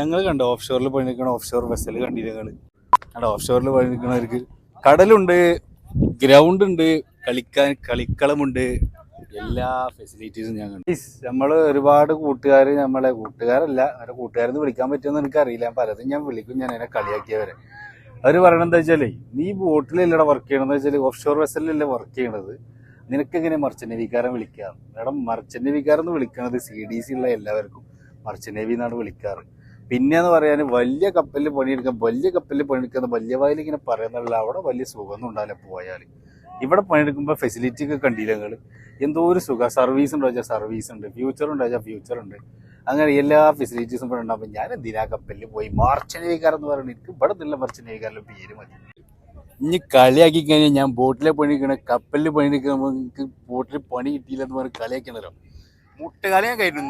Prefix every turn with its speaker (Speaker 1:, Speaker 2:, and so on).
Speaker 1: ഞങ്ങൾ കണ്ടോ? ഓഫ് ഷോറിൽ പണിക്കണ ഓഫ് ഷോർ വെസൽ കണ്ടില്ല ഞങ്ങൾ ഓഫ് ഷോറിൽ പണിക്കണവർക്ക് കടലുണ്ട് ഗ്രൗണ്ട് ഉണ്ട് കളിക്കാൻ കളിക്കളമുണ്ട് എല്ലാ ഫെസിലിറ്റീസും ഞാൻ കണ്ടു നമ്മൾ ഒരുപാട് കൂട്ടുകാർ നമ്മളെ കൂട്ടുകാരല്ല അവരെ കൂട്ടുകാരെന്ന് വിളിക്കാൻ പറ്റുമെന്ന് എനിക്കറിയില്ല. പലതും ഞാൻ വിളിക്കും ഞാൻ എന്നെ കളിയാക്കിയവരെ. അവർ പറയണത് എന്താ വെച്ചാലേ നീ ബോട്ടിലല്ലടാ വർക്ക് ചെയ്യണമെന്ന് വെച്ചാൽ ഓഫ് ഷോർ വെസലിലല്ലേ വർക്ക് ചെയ്യണത്. നിനക്ക് എങ്ങനെ മർച്ചന്റ് നേവിക്കാരൻ വിളിക്കാം മേഡം മർച്ചന്റ് വിളിക്കണത് സി ഡി സി ഉള്ള എല്ലാവർക്കും. മർച്ചന്റ് നേവി എന്നാണ് വിളിക്കാറ്. പിന്നെന്ന് പറയാൻ വലിയ കപ്പലിൽ പണിയെടുക്കാൻ വലിയ കപ്പലിൽ പണിയെടുക്കുന്ന വലിയ വായിൽ ഇങ്ങനെ പറയുന്നുള്ള അവിടെ വലിയ സുഖമൊന്നും ഉണ്ടാവില്ല പോയാൽ ഇവിടെ പണിയെടുക്കുമ്പോൾ ഫെസിലിറ്റി ഒക്കെ കണ്ടില്ല നിങ്ങൾ എന്തോ ഒരു സുഖം. സർവീസ് ഉണ്ടോ വെച്ചാൽ സർവീസ് ഉണ്ട്. ഫ്യൂച്ചർ ഉണ്ടോ വെച്ചാൽ ഫ്യൂച്ചർ ഉണ്ട്. അങ്ങനെ എല്ലാ ഫെസിലിറ്റീസും ഇവിടെ ഉണ്ടാകുമ്പോൾ ഞാൻ എന്തിനാ കപ്പലിൽ പോയി? നേവിക്കാരൻ എന്ന് പറയുന്നത് എനിക്ക് ഇവിടെ നിന്നുള്ള നേവിക്കാരുടെ പേര് മതി. ഇനി കളിയാക്കി കഴിഞ്ഞാൽ ഞാൻ ബോട്ടിലെ പണിയെടുക്കണ. കപ്പലിൽ പണിയെടുക്കുമ്പോൾ എനിക്ക് ബോട്ടിൽ പണി കിട്ടിയില്ല എന്ന് പറഞ്ഞ് കളിയാക്കണല്ലോ മുട്ടുകളിയാൻ കഴിഞ്ഞു.